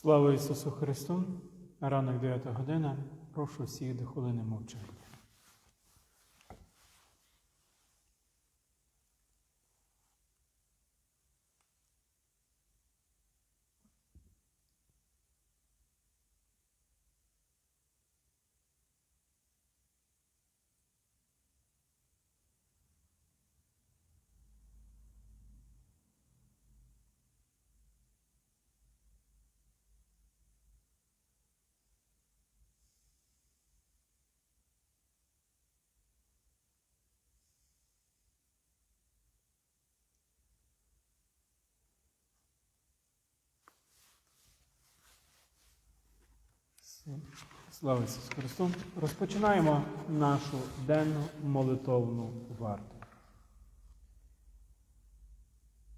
Слава Ісусу Христу! Ранок 9 година. Прошу всіх до хвилини мовчання. Слава Ісусу Христу! Розпочинаємо нашу денну молитовну варту.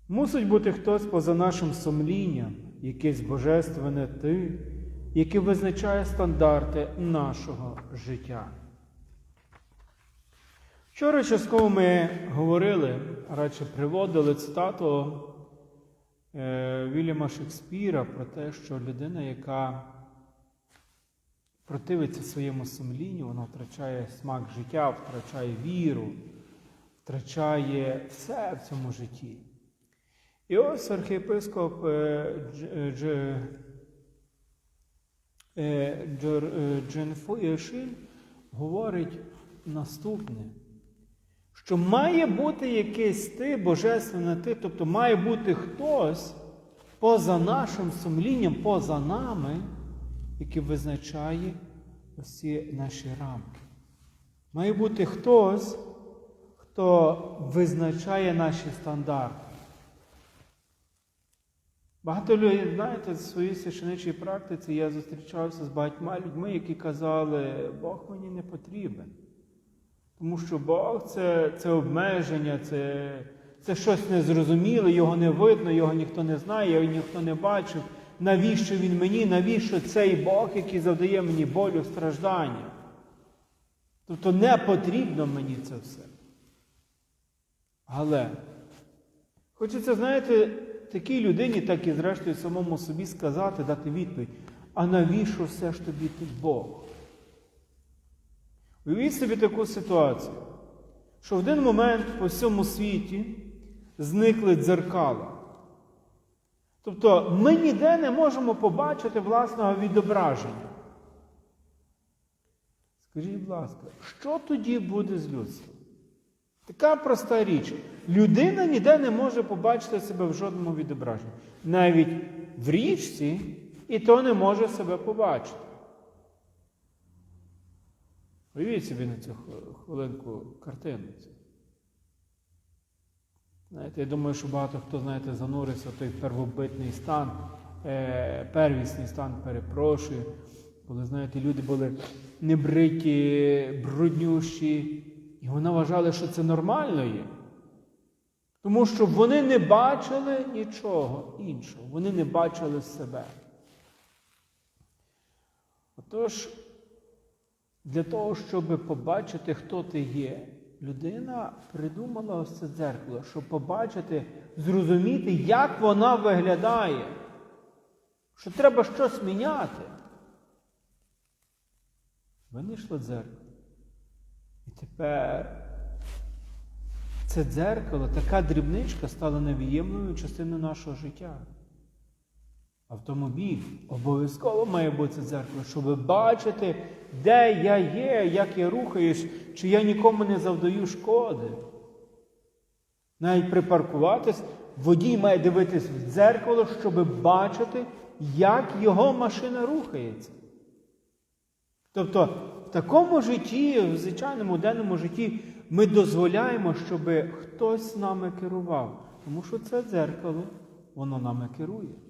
Мусить бути хтось поза нашим сумлінням, якесь божественне ти, яке визначає стандарти нашого життя. Вчора частково ми говорили, радше приводили цитату е, Вільяма Шекспіра про те, що людина, яка противиться своєму сумлінню, вона втрачає смак життя, втрачає віру, втрачає все в цьому житті. І ось архієпископ е, е, е, Дженфуєшиль говорить наступне, що має бути якийсь ти, божественне ти, тобто має бути хтось поза нашим сумлінням, поза нами, який визначає усі наші рамки. Має бути хтось, хто визначає наші стандарти. Багато людей, знаєте, в своїй священичій практиці я зустрічався з багатьма людьми, які казали, Бог мені не потрібен. Тому що Бог це, це обмеження, це, це щось незрозуміле, його не видно, його ніхто не знає, його ніхто не бачив. Навіщо він мені? Навіщо цей Бог, який завдає мені болю, страждання? Тобто не потрібно мені це все. Але хочеться, знаєте, такій людині, так і зрештою самому собі сказати, дати відповідь, а навіщо все ж тобі тут Бог? Уявіть собі таку ситуацію, що в один момент по всьому світі зникли дзеркала. Тобто ми ніде не можемо побачити власного відображення. Скажіть, будь ласка, що тоді буде з людством? Така проста річ. Людина ніде не може побачити себе в жодному відображенні. Навіть в річці і то не може себе побачити. Уявіть собі на цю хвилинку картину. Знаєте, я думаю, що багато хто, знаєте, занурився в той первобитний стан, е, первісний стан, перепрошую. Коли, знаєте, люди були небриті, бруднющі, і вони вважали, що це нормально є. Тому що вони не бачили нічого іншого, вони не бачили себе. Отож, для того, щоб побачити, хто ти є, людина придумала ось це дзеркало, щоб побачити, зрозуміти, як вона виглядає, що треба щось міняти. Винайшло дзеркало. І тепер це дзеркало, така дрібничка стала невід'ємною частиною нашого життя. Автомобіль обов'язково має бути це дзеркало, щоб бачити, де я є, як я рухаюсь, чи я нікому не завдаю шкоди. Навіть припаркуватись, водій має дивитись в дзеркало, щоб бачити, як його машина рухається. Тобто в такому житті, в звичайному денному житті, ми дозволяємо, щоб хтось нами керував. Тому що це дзеркало, воно нами керує.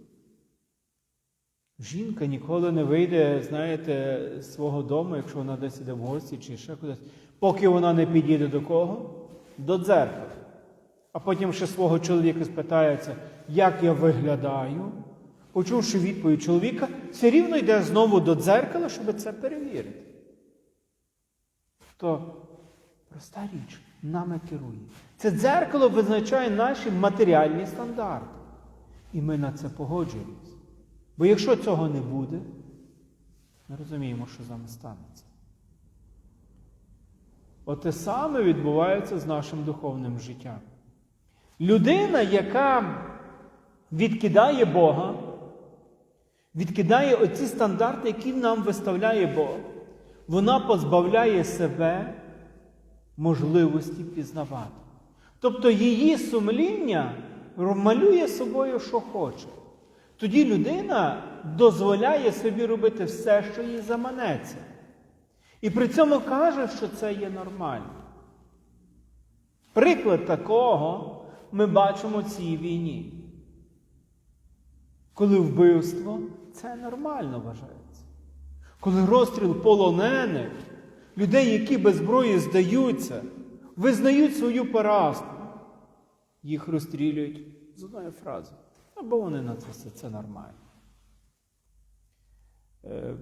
Жінка ніколи не вийде, знаєте, з свого дому, якщо вона десь іде в гості чи ще кудись, поки вона не підійде до кого? До дзеркала. А потім ще свого чоловіка спитається, як я виглядаю. Почувши відповідь чоловіка, все рівно йде знову до дзеркала, щоб це перевірити. То проста річ нами керує. Це дзеркало визначає наші матеріальні стандарти. І ми на це погоджуємося. Бо якщо цього не буде, ми розуміємо, що з нами станеться. Оте саме відбувається з нашим духовним життям. Людина, яка відкидає Бога, відкидає оці стандарти, які нам виставляє Бог, вона позбавляє себе можливості пізнавати. Тобто її сумління малює собою, що хоче. Тоді людина дозволяє собі робити все, що їй заманеться. І при цьому каже, що це є нормально. Приклад такого ми бачимо в цій війні. Коли вбивство це нормально вважається. Коли розстріл полонених, людей, які без зброї здаються, визнають свою поразку, їх розстрілюють з одною фразою. Або вони на це все нормально. Е,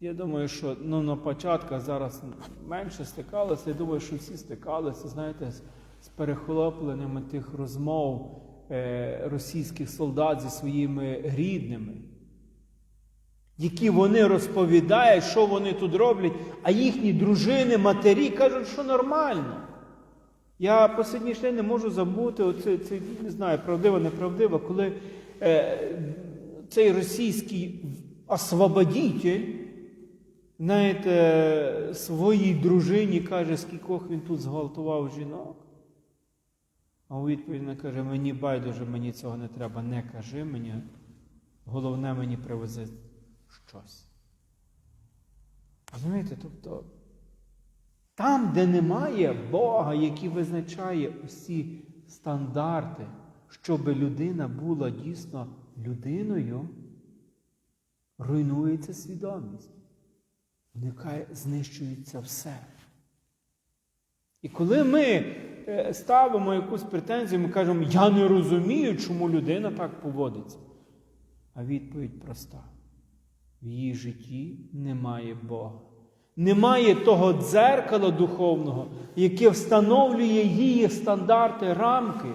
я думаю, що ну, на початках зараз менше стикалися. Я думаю, що всі стикалися, знаєте, з перехопленнями тих розмов е, російських солдат зі своїми рідними, які вони розповідають, що вони тут роблять, а їхні дружини, матері кажуть, що нормально. Я по сьогоднішній день не можу забути, оце, це, не знаю, правдиво, неправдиво, коли е, цей російський освободитель, знаєте, своїй дружині каже, скількох він тут зґвалтував жінок. А у відповідь каже, мені байдуже, мені цього не треба, не кажи мені. Головне мені привезе щось. Розумієте, тобто. Там, де немає Бога, який визначає усі стандарти, щоб людина була дійсно людиною, руйнується свідомість. Вникає, знищується все. І коли ми е, ставимо якусь претензію, ми кажемо, я не розумію, чому людина так поводиться. А відповідь проста: в її житті немає Бога. Немає того дзеркала духовного, яке встановлює її стандарти, рамки,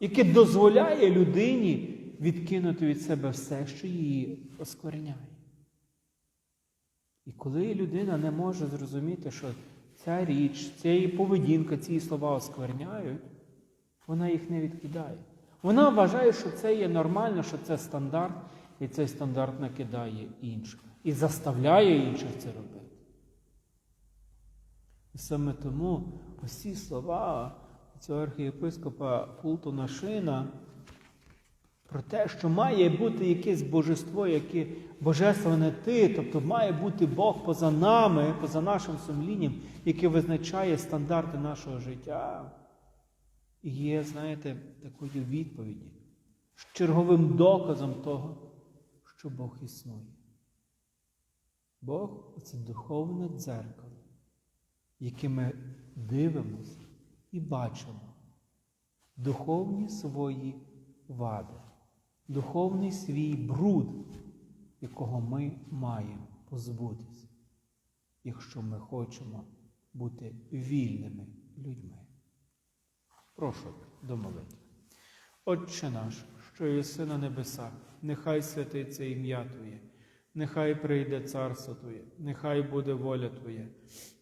яке дозволяє людині відкинути від себе все, що її оскверняє. І коли людина не може зрозуміти, що ця річ, ця її поведінка, ці слова оскверняють, вона їх не відкидає. Вона вважає, що це є нормально, що це стандарт, і цей стандарт накидає інших. І заставляє інших це робити. Саме тому усі слова цього архієпископа Фултона Шина про те, що має бути якесь божество, яке божественне ти, тобто має бути Бог поза нами, поза нашим сумлінням, яке визначає стандарти нашого життя. І є, знаєте, такою відповіді, черговим доказом того, що Бог існує. Бог це духовне дзеркало які ми дивимося і бачимо духовні свої вади, духовний свій бруд, якого ми маємо позбутися, якщо ми хочемо бути вільними людьми. Прошу до молитви. Отче наш, що єси на небесах, нехай святиться ім'я Твоє, нехай прийде царство Твоє, нехай буде воля Твоя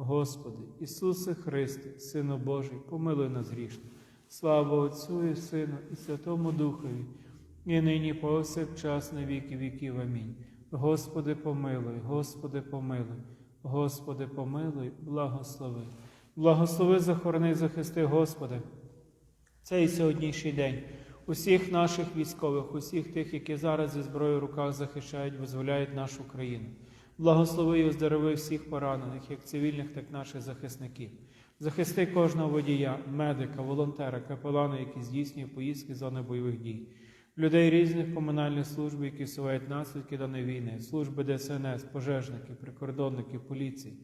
Господи, Ісусе Христе, Сину Божий, помилуй нас грішно. Слава Отцю і Сину, і Святому Духові, і нині повсякчас на віки віків. Амінь. Господи, помилуй, Господи, помилуй, Господи, помилуй, благослови. Благослови, захорони, захисти, Господи, цей сьогоднішній день. Усіх наших військових, усіх тих, які зараз зі зброєю в руках захищають, визволяють нашу країну. Благослови і оздорови всіх поранених, як цивільних, так і наших захисників. Захисти кожного водія, медика, волонтера, капелана, які здійснює поїздки з зони бойових дій, людей різних комунальних служб, які всувають наслідки даної війни, служби ДСНС, пожежники, прикордонники, поліції.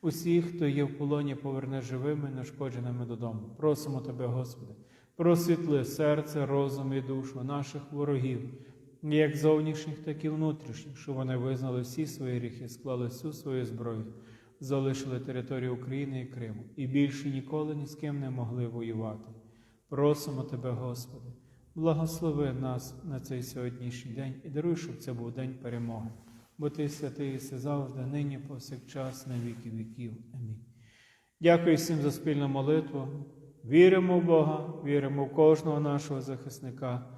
Усіх, хто є в полоні, поверне живими, нешкодженими додому. Просимо Тебе, Господи, просвітли серце, розум і душу наших ворогів, як зовнішніх, так і внутрішніх, щоб вони визнали всі свої гріхи, склали всю свою зброю, залишили територію України і Криму і більше ніколи ні з ким не могли воювати. Просимо Тебе, Господи, благослови нас на цей сьогоднішній день і даруй, щоб це був день перемоги. Бо Ти святий єси завжди, нині, повсякчас, на віки віків. Амінь. Дякую всім за спільну молитву. Віримо в Бога, віримо в кожного нашого захисника